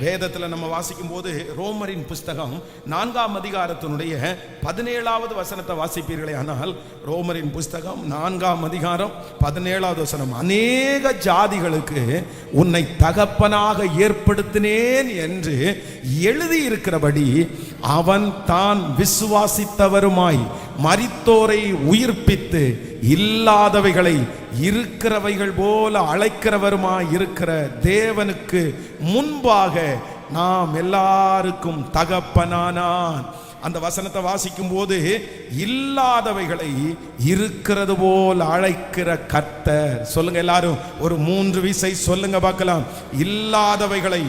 வேதத்தில் நம்ம வாசிக்கும் போது ரோமரின் புஸ்தகம் நான்காம் அதிகாரத்தினுடைய பதினேழாவது வசனத்தை வாசிப்பீர்களே. ஆனால் ரோமரின் புஸ்தகம் நான்காம் அதிகாரம் பதினேழாவது வசனம் அநேக ஜாதிகளுக்கு உன்னை தகப்பனாக ஏற்படுத்தினேன் என்று எழுதியிருக்கிறபடி அவன் தான் விசுவாசித்தவருமாய் மரித்தோரை உயிர்ப்பித்து இல்லாதவைகளை இருக்கிறவைகள் போல அழைக்கிறவருமாய் இருக்கிற தேவனுக்கு முன்பாக நாம் எல்லாருக்கும் தகப்பனானான். அந்த வசனத்தை வாசிக்கும் போது இல்லாதவைகளை இருக்கிறது போல் அழைக்கிற கர்த்தர். சொல்லுங்க எல்லாரும் ஒரு மூன்று விசை சொல்லுங்க பார்க்கலாம். இல்லாதவைகளை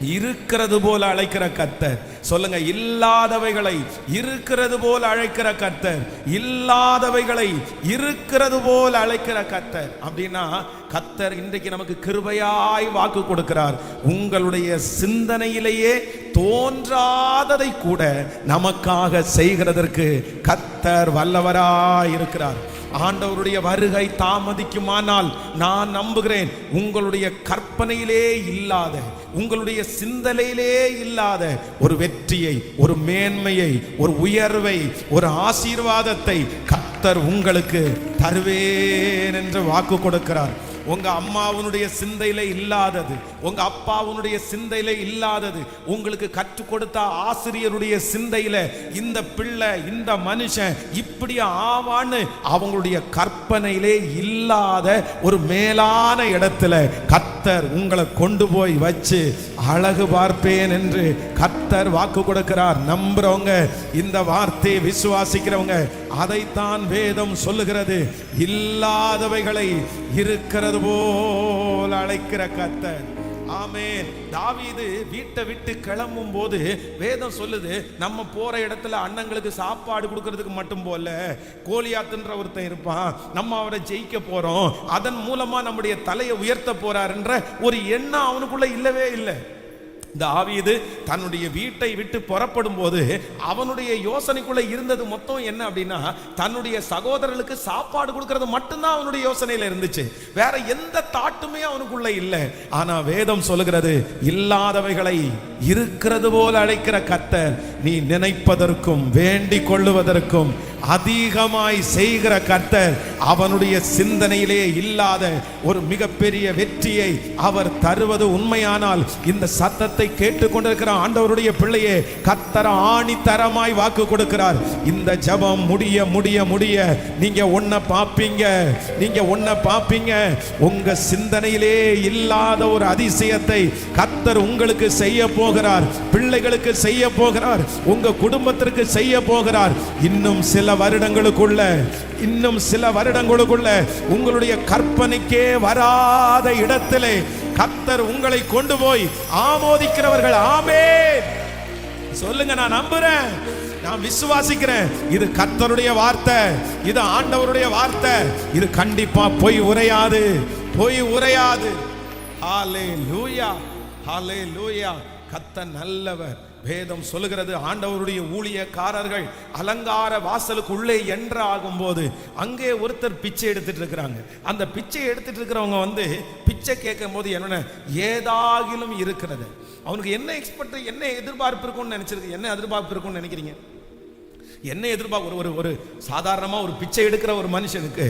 இருக்கிறது போல அழைக்கிற கர்த்தர். சொல்லுங்க இல்லாதவைகளை இருக்கிறது போல அழைக்கிற கர்த்தர். இல்லாதவைகளை இருக்கிறது போல அழைக்கிற கர்த்தர். அப்படின்னா கர்த்தர் இன்றைக்கு நமக்கு கிருபையாய் வாக்கு கொடுக்கிறார். உங்களுடைய சிந்தனையிலேயே தோன்றாததை கூட நமக்காக செய்கிறதற்கு கர்த்தர் வல்லவராய் இருக்கிறார். ஆண்டவருடைய வருகை தாமதிக்குமானால் நான் நம்புகிறேன். உங்களுடைய கற்பனையிலே இல்லாத உங்களுடைய சிந்தனையிலே இல்லாத ஒரு வெற்றியை ஒரு மேன்மையை ஒரு உயர்வை ஒரு ஆசீர்வாதத்தை கத்தர் உங்களுக்கு தருவேன் என்று வாக்கு கொடுக்கிறார். உங்க அம்மாவுனுடைய சிந்தையில இல்லாதது உங்க அப்பாவுனுடைய சிந்தையில இல்லாதது உங்களுக்கு கற்றுக் கொடுத்த ஆசிரியருடைய சிந்தையில இந்த பிள்ளை இந்த மனுஷன் இப்படி ஆவான்னு அவங்களுடைய கற்பனையிலே இல்லாத ஒரு மேலான இடத்துல கத்தர் உங்களை கொண்டு போய் வச்சு அழகு பார்ப்பேன் என்று கத்தர் வாக்கு கொடுக்கிறார். நம்புறவங்க இந்த வார்த்தையை விசுவாசிக்கிறவங்க அதைத்தான் வேதம் சொல்லுகிறது. இல்லாதவைகளை இருக்கிறது போல் அழைக்கிற கத்தன் ஆமே தாவீது வீட்டை விட்டு கிளம்பும் போது வேதம் சொல்லுது நம்ம போற இடத்துல அண்ணங்களுக்கு சாப்பாடு கொடுக்கறதுக்கு மட்டும் போல கோலியாத்துன்ற ஒருத்தன் இருப்பான் நம்ம அவரை ஜெயிக்க போறோம் அதன் மூலமா நம்முடைய தலையை உயர்த்த போறாருன்ற ஒரு எண்ணம் அவனுக்குள்ள இல்லவே இல்லை. இந்த ஆவியது தன்னுடைய வீட்டை விட்டு புறப்படும் போது அவனுடைய யோசனைக்குள்ள இருந்தது மொத்தம் என்ன அப்படின்னா தன்னுடைய சகோதரர்களுக்கு சாப்பாடு கொடுக்கறது மட்டும்தான் அவனுடைய யோசனையில இருந்துச்சு. வேற எந்த தாட்டுமே அவனுக்குள்ள இல்லை. ஆனா வேதம் சொல்லுகிறது இல்லாதவைகளை இருக்கிறது போல அழைக்கிற கத்தர் நீ நினைப்பதற்கும் வேண்டிக் கொள்ளுவதற்கும் அதிகமாய் செய்கிற கர்த்தர் அவனுடைய சிந்தனையிலே இல்லாத ஒரு மிகப்பெரிய வெற்றியை அவர் தருவது உண்மையானால் இந்த சத்தத்தை கேட்டுக்கொண்டிருக்கிற ஆண்டவருடைய பிள்ளையே கத்தர ஆணித்தரமாய் வாக்கு கொடுக்கிறார். இந்த ஜபம் முடிய முடிய முடிய. நீங்க ஒன்ன பாப்பீங்க நீங்க ஒன்ன பாப்பீங்க. உங்க சிந்தனையிலே இல்லாத ஒரு அதிசயத்தை கத்தர் உங்களுக்கு செய்ய போகிறார் பிள்ளைகளுக்கு செய்ய போகிறார் உங்க குடும்பத்திற்கு செய்ய போகிறார். இன்னும் சில வருடங்களுக்குள்ள இன்னும் சில வருடங்களுக்குள்ள உங்களுடைய கற்பனைக்கே வராத இடத்திலே கத்தர் உங்களை கொண்டு போய் ஆமோதிக்கிறவர்கள். ஆமே சொல்லுங்க நான் நம்புறேன். நான் விசுவாசிக்கிறேன். இது கத்தருடைய வார்த்தை. இது ஆண்டவருடைய வார்த்தை. இது கண்டிப்பா பொய் உரையாது. பொய் உரையாது. ஹாலே லூயா ஹாலே லூயா கத்த நல்லவர். வேதம் சொல்லுகிறது ஆண்டவருடைய ஊழியக்காரர்கள் அலங்கார வாசலுக்கு உள்ளே என்ற ஆகும்போது அங்கே ஒருத்தர் பிச்சை எடுத்துட்டு இருக்கிறாங்க. அந்த பிச்சை எடுத்துட்டு இருக்கிறவங்க வந்து பிச்சை கேட்கும் போது என்னென்ன? ஏதாகிலும் இருக்கிறது. அவனுக்கு என்ன எக்ஸ்பெக்ட் என்ன எதிர்பார்ப்பு இருக்கும்னு நினைச்சிருக்கு? என்ன எதிர்பார்ப்பு இருக்கும்னு நினைக்கிறீங்க? என்ன எதிர்பார்ப்பு? ஒரு ஒரு ஒரு சாதாரணமாக ஒரு பிச்சை எடுக்கிற ஒரு மனுஷனுக்கு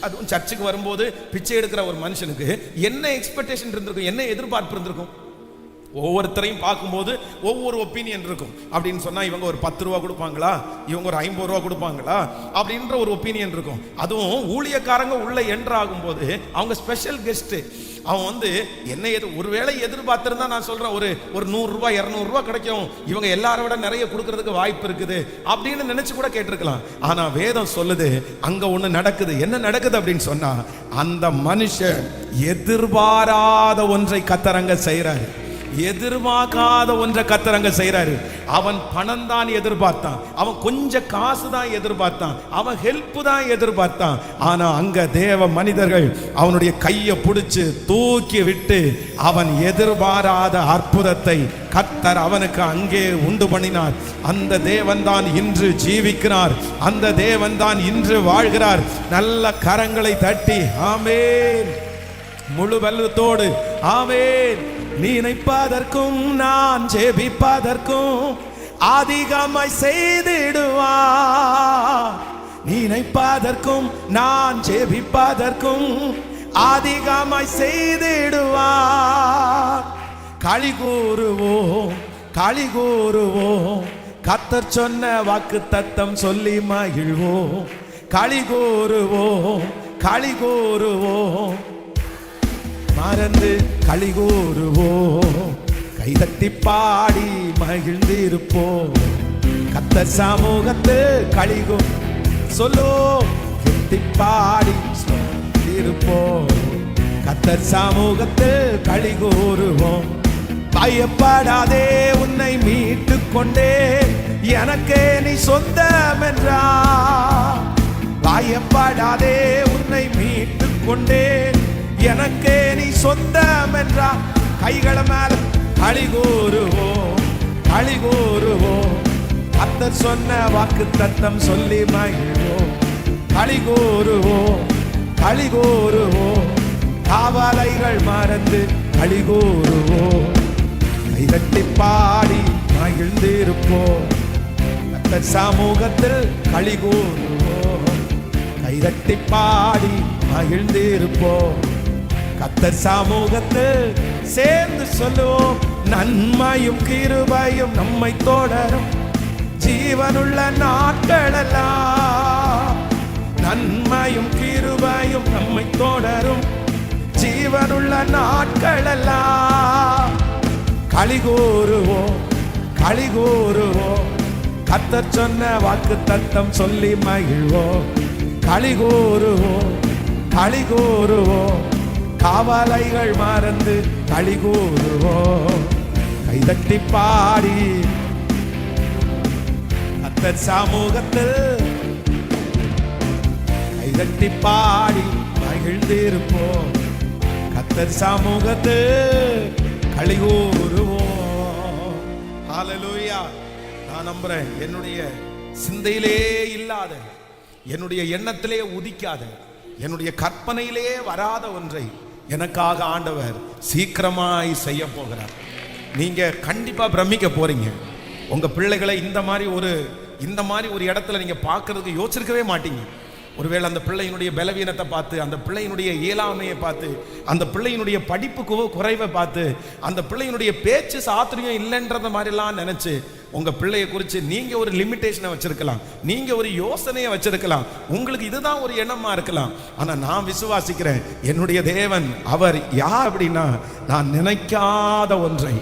அதுவும் சர்ச்சுக்கு வரும்போது பிச்சை எடுக்கிற ஒரு மனுஷனுக்கு என்ன எக்ஸ்பெக்டேஷன் இருந்திருக்கும்? என்ன எதிர்பார்ப்பு இருந்திருக்கும்? ஒவ்வொருத்தரையும் பார்க்கும்போது ஒவ்வொரு ஒப்பீனியன் இருக்கும். அப்படின்னு சொன்னால் இவங்க ஒரு பத்து ரூபா கொடுப்பாங்களா? இவங்க ஒரு ஐம்பது ரூபா கொடுப்பாங்களா? அப்படின்ற ஒரு ஒப்பீனியன் இருக்கும். அதுவும் ஊழியக்காரங்க உள்ள என்ட்ரு ஆகும்போது அவங்க ஸ்பெஷல் கெஸ்ட்டு அவன் வந்து என்ன எது ஒருவேளை எதிர்பார்த்துருந்தா நான் சொல்கிறேன் ஒரு ஒரு நூறுரூவா இரநூறுவா கிடைக்கும். இவங்க எல்லாரை விட நிறைய கொடுக்கறதுக்கு வாய்ப்பு இருக்குது. அப்படின்னு நினச்சி கூட கேட்டிருக்கலாம். ஆனால் வேதம் சொல்லுது அங்கே ஒன்று நடக்குது. என்ன நடக்குது அப்படின்னு சொன்னால் அந்த மனுஷன் எதிர்பாராத ஒன்றை கத்தரங்க செய்கிறாரு எதிர்பார்க்காத ஒன்றை கத்தரங்க செய்யறாரு அவன் பணம் தான் எதிர்பார்த்தான். அவன் கொஞ்சம் காசு தான் எதிர்பார்த்தான். அவன் ஹெல்ப் தான் எதிர்பார்த்தான். ஆனா அங்க தேவ மனிதர்கள் அவனுடைய கையை பிடிச்சு தூக்கி விட்டு அவன் எதிர்பாராத அற்புதத்தை கத்தர் அவனுக்கு அங்கே உண்டு பண்ணினார். அந்த தேவன் தான் இன்று ஜீவிக்கிறார். அந்த தேவன் தான் இன்று வாழ்கிறார். நல்ல கரங்களை தட்டி ஆமே முழு வல்லத்தோடு ஆவேன் நினைப்பதற்கும் நான் ஜெபிப்பதற்கும் அதிகமாய் செய்திடுவார் நினைப்பதற்கும் நான் ஜெபிப்பதற்கும் அதிகமாய் செய்திடுவா. களி கூறுவோம் களி கூறுவோம். கத்தர் சொன்ன வாக்கு தத்தம் சொல்லி மகிழ்வோம். களி கூறுவோம் களி கூறுவோம். மறந்து களி கூறுவோம் கைதட்டி பாடி மகிழ்ந்திருப்போம். கத்த சமூகத்து களிகோ சொல்லோ கெட்டி பாடி இருப்போம் கத்தர் சமூகத்து களி கூறுவோம் பயப்படாதே உன்னை மீட்டு கொண்டே. எனக்கே நீ சொந்தம் என்றா பயப்படாதே உன்னை மீட்டு கொண்டே. எனக்கே நீ சொந்தம் என்றா கைகள மேல களி கூறுவோம் களி கூறுவோம் கத்தர் சொன்ன வாக்கு தத்தம் சொல்லி மகிழ்வோம். களி கூறுவோம் களி கூறுவோம் காவலைகள் மறந்து களி கூறுவோம் கைதட்டி பாடி மகிழ்ந்திருப்போம். கத்தர் சமூகத்தில் களி கூறுவோம் கைதட்டி பாடி மகிழ்ந்திருப்போம். கத்தர் சமூகத்து சேர்ந்து சொல்லுவோம் நன்மையும் கிருபையும் நம்மை தொடரும். ஜீவனுள்ள நாட்களெல்லாம் நன்மையும் கிருபையும் நம்மை தொடரும். ஜீவனுள்ள நாட்களெல்லாம் களி கூறுவோம் களி கூறுவோம் கத்தர் சொன்ன வாக்கு தத்தம் சொல்லி மகிழ்வோம். களி கூறுவோம் களி கூறுவோம் காவலைகள் மறந்து களி கூறுவோம். கைதட்டி பாடி. கத்தர் சமூகத்தில் கைதட்டி பாடி மகிழ்ந்திருப்போம். கத்தர் சமூகத்து களி கூறுவோம். ஹalleluya நான் நம்புறேன் என்னுடைய சிந்தையிலே இல்லாத என்னுடைய எண்ணத்திலே உதிக்காத என்னுடைய கற்பனையிலே வராத ஒன்றை எனக்காக ஆண்டவர் சீக்கிரமாய் செய்ய போகிறார். நீங்க கண்டிப்பா பிரமிக்க போறீங்க. உங்க பிள்ளைகளை இந்த மாதிரி ஒரு இந்த மாதிரி ஒரு இடத்துல நீங்க பார்க்கறதுக்கு யோசிச்சிருக்கவே மாட்டீங்க. ஒருவேளை அந்த பிள்ளையினுடைய பலவீனத்தை பார்த்து அந்த பிள்ளையினுடைய இயலாமையை பார்த்து அந்த பிள்ளையினுடைய படிப்பு குறைவை பார்த்து அந்த பிள்ளையினுடைய பேச்சு சாத்திரியம் இல்லைன்றத மாதிரிலாம் நினைச்சு உங்க பிள்ளையை குறித்து நீங்க ஒரு லிமிட்டேஷனை வச்சிருக்கலாம். நீங்க ஒரு யோசனையை வச்சிருக்கலாம். உங்களுக்கு இதுதான் ஒரு எண்ணமா இருக்கலாம். ஆனா நான் விசுவாசிக்கிறேன் என்னுடைய தேவன் அவர் யார் அப்படின்னா நான் நினைக்காத ஒன்றை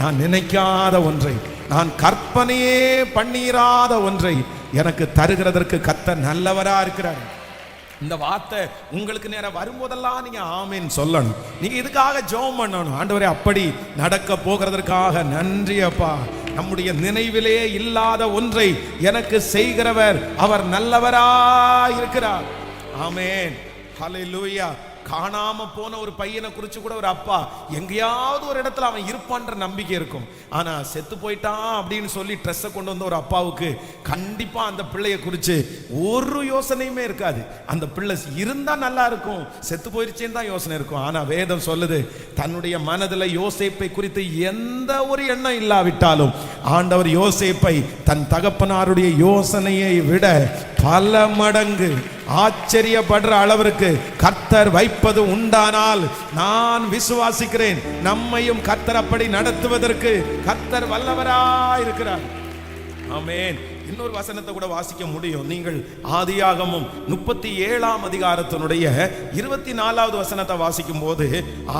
நான் நினைக்காத ஒன்றை நான் கற்பனையே பண்ணிராத ஒன்றை எனக்கு தருகிறதற்கு கத்த நல்லவரா இருக்கிறார். இந்த வார்த்தை உங்களுக்கு நேரம் வரும்போதெல்லாம் நீங்க ஆமீன் சொல்லணும். நீங்க இதுக்காக ஜெபம் பண்ணணும். ஆண்டவரே அப்படி நடக்க போகிறதற்காக நன்றி அப்பா. நம்முடைய நினைவிலே இல்லாத ஒன்றை எனக்கு செய்கிறவர் அவர் நல்லவரா இருக்கிறார் ஆமேன். லூயா காணாம போன ஒரு பையனை குறிச்சு கூட ஒரு அப்பா எங்கேயாவது ஒரு இடத்துல அவன் இருப்பான்ற நம்பிக்கை இருக்கும். ஆனா செத்து போயிட்டான் அப்படின்னு சொல்லி ட்ரெஸ்ஸை கொண்டு வந்த ஒரு அப்பாவுக்கு கண்டிப்பா அந்த பிள்ளைய குறிச்சு ஒரு யோசனையுமே இருக்காது. அந்த பிள்ளை இருந்தா நல்லா இருக்கும் செத்து போயிருச்சேன்னு தான் யோசனை இருக்கும். ஆனா வேதம் சொல்லுது தன்னுடைய மனதில் யோசேப்பை குறித்து எந்த ஒரு எண்ணம் இல்லாவிட்டாலும் ஆண்டவர் யோசேப்பை தன் தகப்பனாருடைய யோசனையை விட பல மடங்கு ஆச்சரியப்படுற அளவிற்கு கர்த்தர் வைப்பது உண்டானால் நான் விசுவாசிக்கிறேன். நம்மையும் கர்த்தர் அப்படி நடத்துவதற்கு கர்த்தர் வல்லவரா இருக்கிறார் ஆமேன். இன்னொரு வசனத்தை கூட வாசிக்க முடியும். நீங்கள் ஆதியாகமும் முப்பத்தி ஏழாம் அதிகாரத்தினுடைய இருபத்தி நாலாவது வசனத்தை வாசிக்கும் போது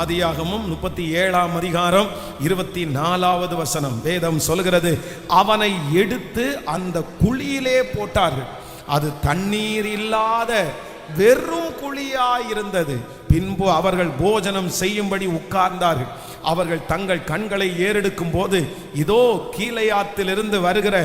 ஆதியாகமும் முப்பத்தி ஏழாம் அதிகாரம் இருபத்தி நாலாவது வசனம் வேதம் சொல்கிறது அவனை எடுத்து அந்த குழியிலே போட்டார்கள். அது தண்ணீர் இல்லாத வெறும் குழியாயிருந்தது. பின்பு அவர்கள் போஜனம் செய்யும்படி உட்கார்ந்தார்கள். அவர்கள் தங்கள் கண்களை ஏறெடுக்கும் போது இதோ கீழையாத்திலிருந்து வருகிற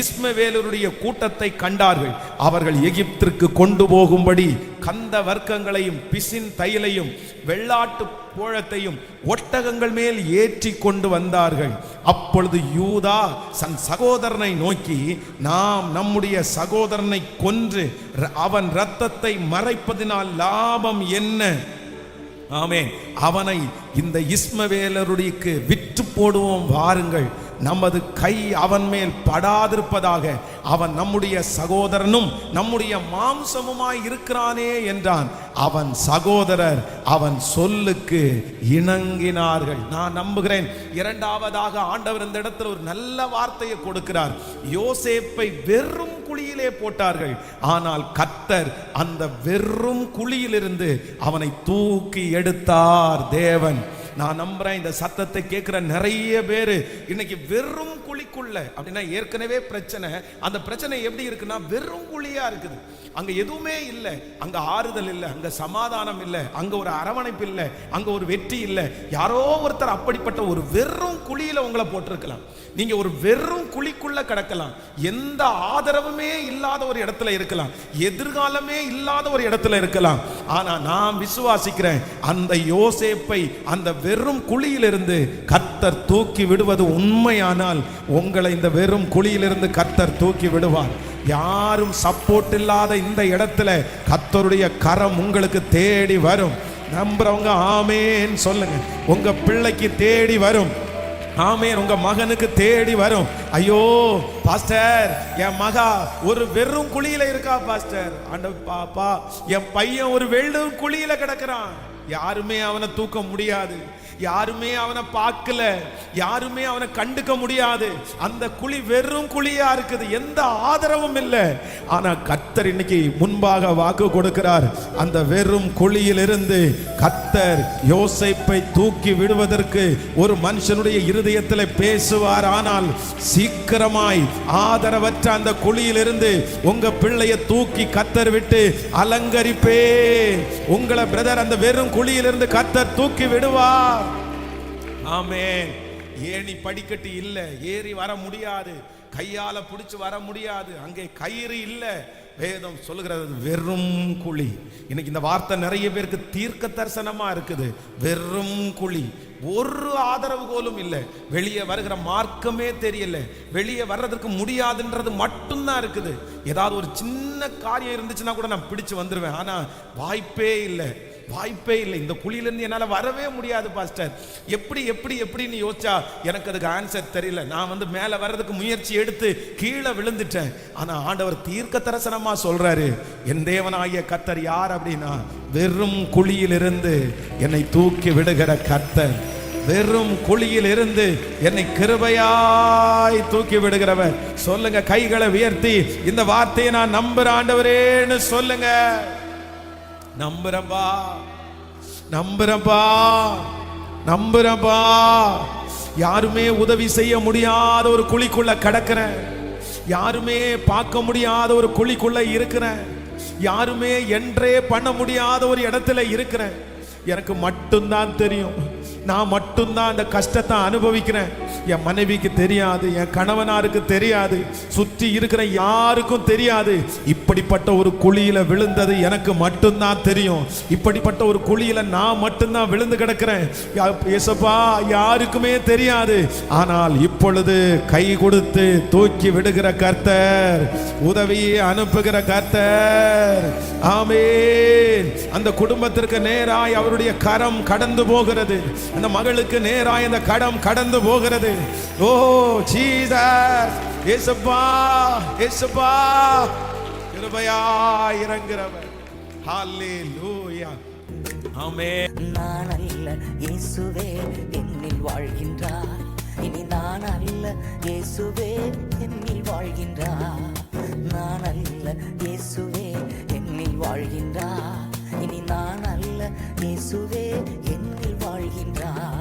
இஸ்மவேலருடைய கூட்டத்தை கண்டார்கள். அவர்கள் எகிப்திற்கு கொண்டு போகும்படி கந்த வர்க்கங்களையும் பிசின் தைலையும் வெள்ளாட்டு போழத்தையும் ஒட்டகங்கள் மேல் ஏற்றி கொண்டு வந்தார்கள். அப்பொழுது யூதா தன் சகோதரனை நோக்கி நாம் நம்முடைய சகோதரனை கொன்று ர- அவன் இரத்தத்தை மறைப்பதினால் லாபம் என்ன? ஆமே அவனை இந்த இஸ்மவேலருடைக்கு விற்று போடுவோம் வாருங்கள். நமது கை அவன் மேல் படாதிருப்பதாக அவன் நம்முடைய சகோதரனும் நம்முடைய மாம்சமுமாய் இருக்கிறானே என்றான். அவன் சகோதரர் அவன் சொல்லுக்கு இணங்கினார்கள். நான் நம்புகிறேன் இரண்டாவதாக ஆண்டவர் இந்த இடத்துல ஒரு நல்ல வார்த்தையை கொடுக்கிறார். யோசேப்பை வெறும் குழியிலே போட்டார்கள். ஆனால் கத்தர் அந்த வெறும் குழியிலிருந்து அவனை தூக்கி எடுத்தார் தேவன். நான் நம்புறேன் இந்த சத்தத்தை கேட்குற நிறைய பேர் இன்னைக்கு வெறும் குழிக்குள்ள அப்படின்னா ஏற்கனவே பிரச்சனை. அந்த பிரச்சனை எப்படி இருக்குன்னா வெறும் குழியா இருக்குது. அங்க எதுவுமே இல்லை. அங்க ஆறுதல் இல்லை அங்க சமாதானம் இல்லை அங்க ஒரு அரவணைப்பு இல்லை அங்க ஒரு வெற்றி இல்லை. யாரோ ஒருத்தர் அப்படிப்பட்ட ஒரு வெறும் குழியில உங்களை போட்டிருக்கலாம். நீங்க ஒரு வெறும் குழிக்குள்ள கிடக்கலாம். எந்த ஆதரவுமே இல்லாத ஒரு இடத்துல இருக்கலாம். எதிர்காலமே இல்லாத ஒரு இடத்துல இருக்கலாம். ஆனா நான் விசுவாசிக்கிறேன் அந்த யோசேப்பை அந்த வெறும் குழியிலிருந்து கர்த்தர் தூக்கி விடுவது உண்மையானால் உங்களை இந்த வெறும் குழியிலிருந்து கர்த்தர் தூக்கி விடுவார். யாரும் சப்போர்ட் இல்லாத இந்த இடத்துல கத்தருடைய கரம் உங்களுக்கு தேடி வரும். நம்புறவங்க ஆமேன்னு சொல்லுங்க. உங்க பிள்ளைக்கு தேடி வரும். ஆமேன் உங்க மகனுக்கு தேடி வரும். ஐயோ பாஸ்டர் என் மகா ஒரு வெறும் குழியில இருக்கா பாஸ்டர்? ஆண்ட பாப்பா என் பையன் ஒரு வெள்ளும் குழியில கிடக்குறான். யாருமே அவனை தூக்க முடியாது. யாருமே அவனை பார்க்கல. யாருமே அவனை கண்டுக்க முடியாது. அந்த குழி வெறும் குழியா இருக்குது. எந்த ஆதரவும் இல்லை. ஆனா கத்தர் இன்னைக்கு முன்பாக வாக்கு கொடுக்கிறார். அந்த வெறும் குழியிலிருந்து கத்தர் யோசைப்பை தூக்கி விடுவதற்கு ஒரு மனுஷனுடைய இருதயத்தில் பேசுவார். ஆனால் சீக்கிரமாய் ஆதரவற்ற அந்த குழியிலிருந்து உங்க பிள்ளைய தூக்கி கத்தர் விட்டு அலங்கரிப்பே உங்களை பிரதர் அந்த வெறும் குழியிலிருந்து கத்தர் தூக்கி விடுவார். ஆமே ஏணி படிக்கட்டு இல்லை ஏறி வர முடியாது கையால பிடிச்சு வர முடியாது அங்கே கயிறு இல்லை. வேதம் சொல்லுகிறது வெறும் குழி. இன்னைக்கு இந்த வார்த்தை நிறைய பேருக்கு தீர்க்க தரிசனமா இருக்குது. வெறும் குழி. ஒரு ஆதரவு கோலும் இல்லை. வெளியே வருகிற மார்க்கமே தெரியல. வெளியே வர்றதுக்கு முடியாதுன்றது மட்டும்தான் இருக்குது. ஏதாவது ஒரு சின்ன காரியம் இருந்துச்சுன்னா கூட நான் பிடிச்சு வந்துருவேன். ஆனா வாய்ப்பே இல்லை. வாய்ப்பே இல்லை. இந்த குழியிலேருந்து என்னால் வரவே முடியாது பாஸ்டர். எப்படி எப்படி எப்படின்னு யோசிச்சா எனக்கு அதுக்கு ஆன்சர் தெரியல. நான் வந்து மேலே வர்றதுக்கு முயற்சி எடுத்து கீழே விழுந்துட்டேன். ஆனால் ஆண்டவர் தீர்க்க தரிசனமாக சொல்றாரு என் தேவனாகிய கத்தர் யார் அப்படின்னா வெறும் குழியிலிருந்து என்னை தூக்கி விடுகிற கத்தர் வெறும் குழியில் இருந்து என்னை கிருபையாய் தூக்கி விடுகிறவர். சொல்லுங்க கைகளை உயர்த்தி இந்த வார்த்தையை நான் நம்புற ஆண்டவரேன்னு சொல்லுங்க. நம்புறப்பா நம்புறப்பா நம்புறப்பா. யாருமே உதவி செய்ய முடியாத ஒரு குழிக்குள்ள கடக்கிறேன் யாருமே பார்க்க முடியாத ஒரு குழிக்குள்ள இருக்கிறேன் யாருமே என்றே பண்ண முடியாத ஒரு இடத்துல இருக்கிறேன் எனக்கு மட்டும்தான் தெரியும். நான் மட்டும்தான் அந்த கஷ்டத்தை அனுபவிக்கிறேன். என் மனைவிக்கு தெரியாது என் கணவனாருக்கு தெரியாது சுற்றி இருக்கிற யாருக்கும் தெரியாது. இப்படிப்பட்ட ஒரு குழியில விழுந்தது எனக்கு மட்டும்தான் தெரியும். இப்படிப்பட்ட ஒரு குழியில நான் மட்டும்தான் விழுந்து கிடக்கிறேன். இயேசப்பா யாருக்குமே தெரியாது. ஆனால் இப்பொழுது கை கொடுத்து தூக்கி விடுகிற கர்த்தர் உதவியை அனுப்புகிற கர்த்தர். ஆமே அந்த குடும்பத்திற்கு நேராய் அவருடைய கரம் கடந்து போகிறது. அந்த மகளுக்கு நேராய் இந்த கடம் கடந்து போகிறது. ஓ ஜீசஸ் இயேசுப்பா இயேசுப்பா கிருபையா இறங்குறவர் ஹalleluya ஆமே நான் அல்ல இயேசுவே என்னில் வாழ்கின்றார். இனி நான் அல்ல இயேசுவே என்னில் வாழ்கின்றார். நான் அல்ல இயேசுவே என்னில் வாழ்கின்றார். தான் அல்ல இயேசுவே என்னில் வாழ்கின்றார்.